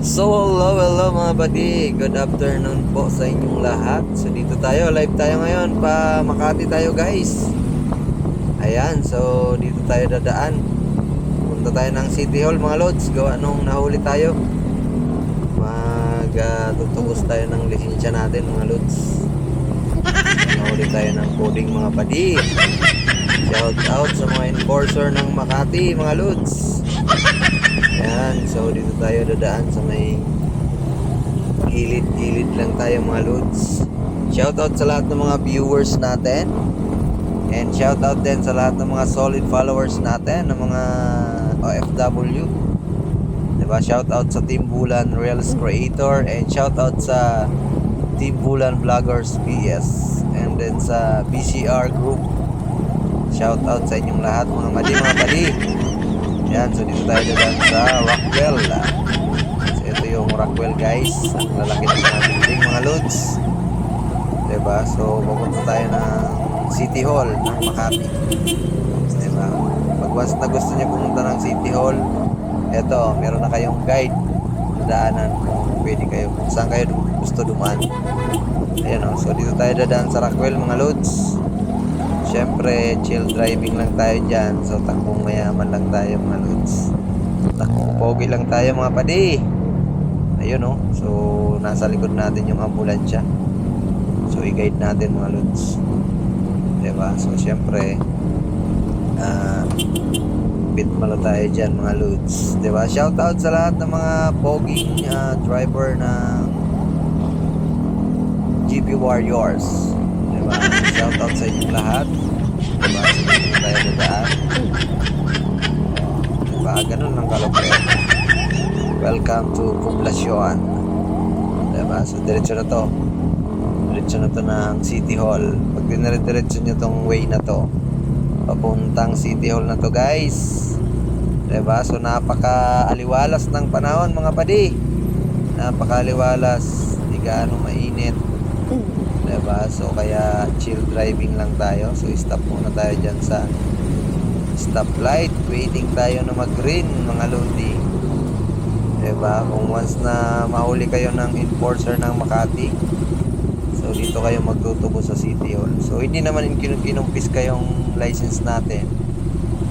So hello, hello mga buddy. Good afternoon po sa inyong lahat. So dito tayo, live tayo ngayon pa Makati tayo guys. Ayan, so dito tayo dadaan. Punta tayo ng City Hall mga lods. Gawa nung nahuli tayo. Mag uh, tutugos tayo ng lisensya natin mga lods. Nahuli tayo ng coding mga buddy. Shout out sa mga enforcer ng Makati mga lods. Ayan, so dito tayo dadaan sa may gilid-gilid lang tayo mga lods. Shoutout sa lahat ng mga viewers natin. And shoutout din sa lahat ng mga solid followers natin, ng mga OFW. Diba? Shoutout sa Team Bulan Reels Creator and shoutout sa Team Bulan Vloggers PS and then sa BCR Group. Shoutout sa inyong lahat mga mali mga mali. Yan, so dito tayo dadaan sa Rockwell. So ito yung Rockwell guys. Ang lalaki ng mga building mga lods. Diba? So pupunta tayo ng City Hall ng Makati. Diba? Pag once na gusto niyo pumunta ng City Hall, eto, meron na kayong guide na daanan kung pwede kayo, kung saan kayo gusto dumaan. Ayan o, so dito tayo dadaan sa Rockwell mga lods. Siyempre, chill driving lang tayo dyan. So, takbong mayaman lang tayo mga lods. Takbong pogi lang tayo mga padi. Ayun oh. So, nasa likod natin yung ambulansya. So, i-guide natin mga lods. Diba? So, siyempre, ah, bit malo tayo dyan mga lods. Diba? Shoutout sa lahat ng mga poging ah, driver ng GP Warriors. Diba? Shoutout sa inyong lahat. Diba? Sa inyo tayo dadaan. Diba? Ganun lang kalupit. Welcome to Poblacion. Diba? So, diretso na to. Diretso na to ng City Hall. Pag dinire-diretso nyo tong way na to, papuntang City Hall na to guys. Diba? So, napaka-aliwalas ng panahon mga padi. Napaka-aliwalas. Di gaano mainit. Diba? So, kaya chill driving lang tayo. So, stop muna tayo dyan sa stoplight. Waiting tayo na mag-green, mga lodi. Diba? Kung once na mahuli kayo ng enforcer ng Makati, so, dito kayo magtutubo sa City Hall. So, hindi naman kin- kinumpis kayong license natin.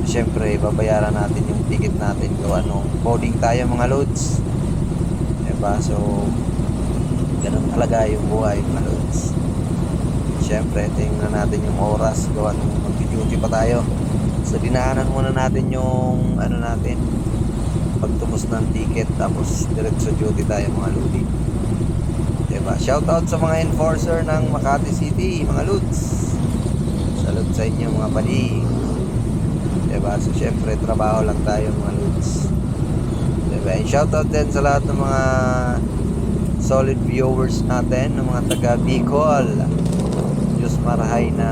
Siyempre, babayaran natin yung ticket natin. Gawa nung coding tayo mga loads. Diba? So, ganun talaga yung buhay mga loads. Siyempre, tingnan natin yung oras. Gawa nung mag-duty pa tayo. So, dinaanan muna natin yung ano natin. Pagtubos ng ticket. Tapos, diretso duty tayo mga lodi. Diba? Shoutout sa mga enforcer ng Makati City, mga lods. Salute sa inyo mga padi. Diba? So, syempre, trabaho lang tayo mga lods. Diba? And shoutout din sa lahat ng mga solid viewers natin, ng mga taga Bicol. Marahay na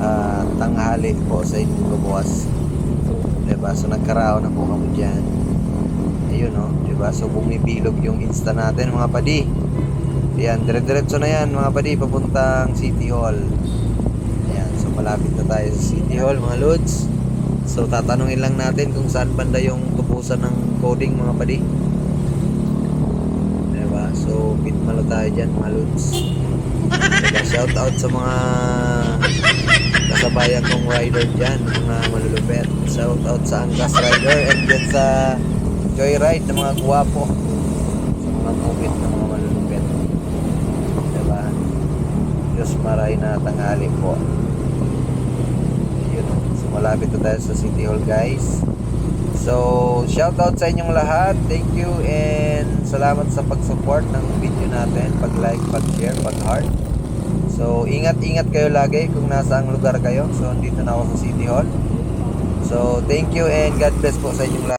ah, tanghali po sa inyong kabukas. Diba? So, nagkarao na po kami dyan. Ayun, no? Diba? So, bumibilog yung insta natin, mga padi. Yan, dire-diretso na yan, mga padi, papuntang City Hall. Ayan, so malapit na tayo sa City Hall, mga lods. So, tatanungin lang natin kung saan banda yung tubusan ng coding, mga padi. Diba? So, bit malo tayo dyan, mga lods. Shout out sa mga kasabayan kong rider dyan, mga malulupet. Shout out sa Angkas Rider and then sa Joyride ng mga guwapo. Sa mga kupit ng mga malulupet. Diba? Diyos maray na tanghali po. Yun. So malapit na tayo sa City Hall guys. So, shout out sa inyong lahat. Thank you and salamat sa pag-support ng video natin. Pag-like, pag-share, pag-heart. So, ingat-ingat kayo lagi kung nasaang lugar kayo. So, dito na ako sa City Hall. So, thank you and God bless po sa inyong lahat.